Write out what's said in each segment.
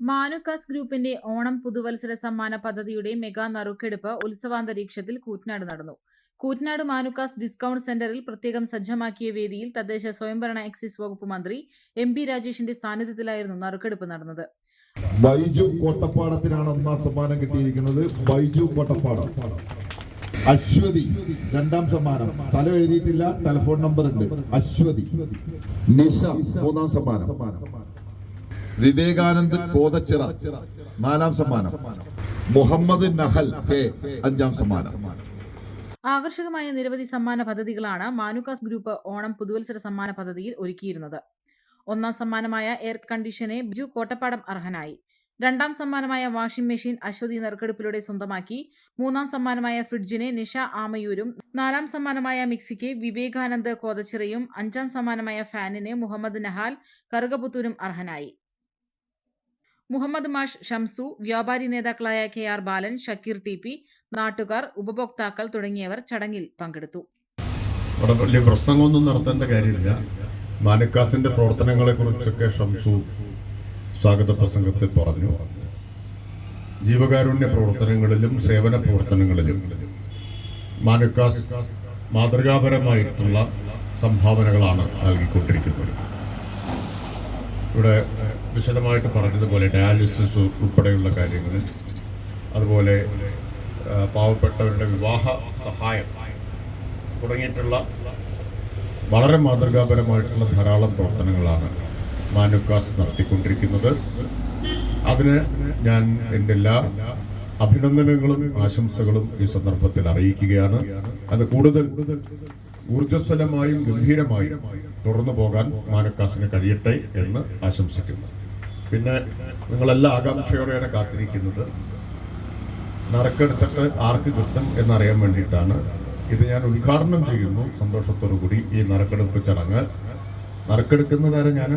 മാനുക്കാസ് ഗ്രൂപ്പിന്റെ ഓണം പുതുവത്സര സമ്മാന പദ്ധതിയുടെ മെഗാ നറുക്കെടുപ്പ് ഉത്സവാന്തരീക്ഷത്തിൽ കൂറ്റനാട് നടന്നു. കൂറ്റനാട് മാനുക്കാസ് ഡിസ്കൗണ്ട് സെന്ററിൽ പ്രത്യേകം സജ്ജമാക്കിയ വേദിയിൽ തദ്ദേശ സ്വയംഭരണ എക്സൈസ് വകുപ്പ് മന്ത്രി എം പി രാജേഷിന്റെ സാന്നിധ്യത്തിലായിരുന്നു നറുക്കെടുപ്പ് നടന്നത്. ബൈജു കോട്ടപ്പാടത്തിനാണ് ഒന്നാം സമ്മാനം കിട്ടിയിരിക്കുന്നത്. ബൈജു കോട്ടപ്പാടം. അശ്വതി രണ്ടാം സമ്മാനം. സ്ഥലം എഴുതിയിട്ടില്ല ടെലിഫോൺ നമ്പർ ഉണ്ട്. അശ്വതി. നിഷ മൂന്നാം സമ്മാനം. വിവേകാനന്ദ് കോതച്ചിറ നാലാം സമ്മാനം. മുഹമ്മദ് നഹൽ കെ അഞ്ചാം സമ്മാനം. ആകർഷകമായ നിരവധി സമ്മാന പദ്ധതികളാണ് മാനുക്കാസ് ഗ്രൂപ്പ് ഓണം പുതുവത്സര സമ്മാന പദ്ധതിയിൽ ഒരുക്കിയിരുന്നത്. ഒന്നാം സമ്മാനമായ എയർ കണ്ടീഷനെ ബിജു കോട്ടപ്പാടം അർഹനായി. രണ്ടാം സമ്മാനമായ വാഷിംഗ് മെഷീൻ അശ്വതി നറുക്കെടുപ്പിലൂടെ സ്വന്തമാക്കി. മൂന്നാം സമ്മാനമായ ഫ്രിഡ്ജിനെ നിഷ ആമയൂരും. നാലാം സമ്മാനമായ മിക്സിക്ക് വിവേകാനന്ദ് കോതച്ചിറയും. അഞ്ചാം സമ്മാനമായ ഫാനിന് മുഹമ്മദ് നഹാൽ കറുകപുത്തൂരും അർഹനായി. മുഹമ്മദ് മാഷ് ഷംസു വ്യാപാരി നേതാക്കളായ K R Balan Shakeer T P നാട്ടുകാർ ഉപഭോക്താക്കൾ തുടങ്ങിയവർ ചടങ്ങിൽ പങ്കെടുത്തു. അവിടെ വലിയ പ്രസംഗമൊന്നും നടത്തേണ്ട കാര്യമില്ല. മാനുക്കാസിന്റെ പ്രവർത്തനങ്ങളെ കുറിച്ചൊക്കെ ഷംസു സ്വാഗത പ്രസംഗത്തിൽ പറഞ്ഞു. ജീവകാരുണ്യ പ്രവർത്തനങ്ങളിലും സേവന പ്രവർത്തനങ്ങളിലും മാനുക്കാസ് മാതൃകാപരമായിട്ടുള്ള സംഭാവനകളാണ് നൽകിക്കൊണ്ടിരിക്കുന്നത്. ഇവിടെ വിശദമായിട്ട് പറഞ്ഞതുപോലെ ഡയാലിസിസ് ഉൾപ്പെടെയുള്ള കാര്യങ്ങൾ അതുപോലെ പാവപ്പെട്ടവരുടെ വിവാഹ സഹായം തുടങ്ങിയിട്ടുള്ള വളരെ മാതൃകാപരമായിട്ടുള്ള ധാരാളം പ്രവർത്തനങ്ങളാണ് മാനുക്കാസ് നടത്തിക്കൊണ്ടിരിക്കുന്നത്. അതിന് ഞാൻ എന്റെ എല്ലാ അഭിനന്ദനങ്ങളും ആശംസകളും ഈ സന്ദർഭത്തിൽ അറിയിക്കുകയാണ്. അത് കൂടുതൽ ഊർജസ്വലമായും ഗംഭീരമായും തുടർന്നു പോകാൻ മാനക്കാസിന് കഴിയട്ടെ എന്ന് ആശംസിക്കുന്നു. പിന്നെ നിങ്ങളെല്ലാം ആകാംക്ഷയോടെയാണ് കാത്തിരിക്കുന്നത്. നറുക്കെടുത്തിട്ട് ആർക്ക് കിട്ടും എന്നറിയാൻ വേണ്ടിയിട്ടാണ്. ഇത് ഞാൻ ഉദ്ഘാടനം ചെയ്യുന്നു. സന്തോഷത്തോടു കൂടി ഈ നറുക്കെടുപ്പ് ചടങ്ങ്. നറുക്കെടുക്കുന്നതാരെ ഞാൻ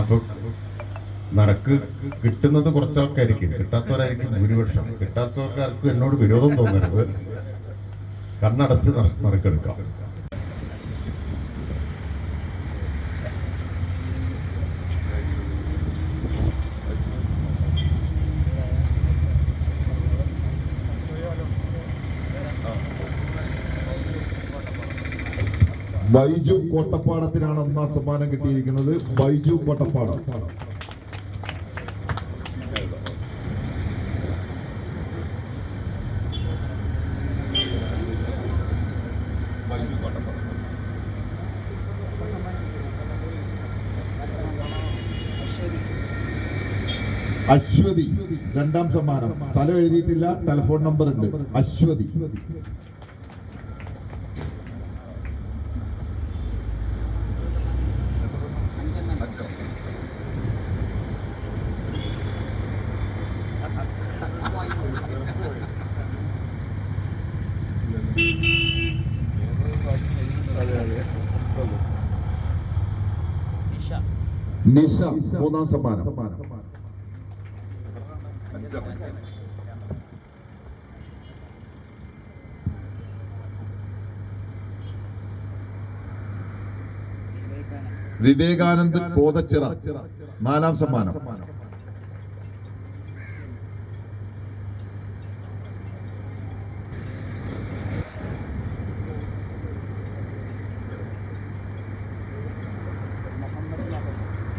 അപ്പൊ നറുക്ക് കിട്ടുന്നത് കുറച്ചാൾക്കായിരിക്കും കിട്ടാത്തവരായിരിക്കും ഭൂരിപക്ഷം. കിട്ടാത്തവർക്കാർക്കും എന്നോട് വിരോധം തോന്നരുത്. കണ്ണടച്ച് നറ- നറുക്കെടുക്കാം ബൈജു കോട്ടപ്പാടത്തിനാണ് ഒന്നാം സമ്മാനം കിട്ടിയിരിക്കുന്നത്. ബൈജു കോട്ടപ്പാടം. അശ്വതി. രണ്ടാം സമ്മാനം. സ്ഥലം എഴുതിയിട്ടില്ല ടെലിഫോൺ നമ്പർ ഉണ്ട്. അശ്വതി. നിഷ മൂന്നാം സമ്മാനം. വിവേകാനന്ദ് കോതച്ചിറ നാലാം സമ്മാനം.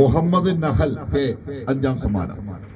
മുഹമ്മദ് നഹൽ അഞ്ചാം സമ്മാനം.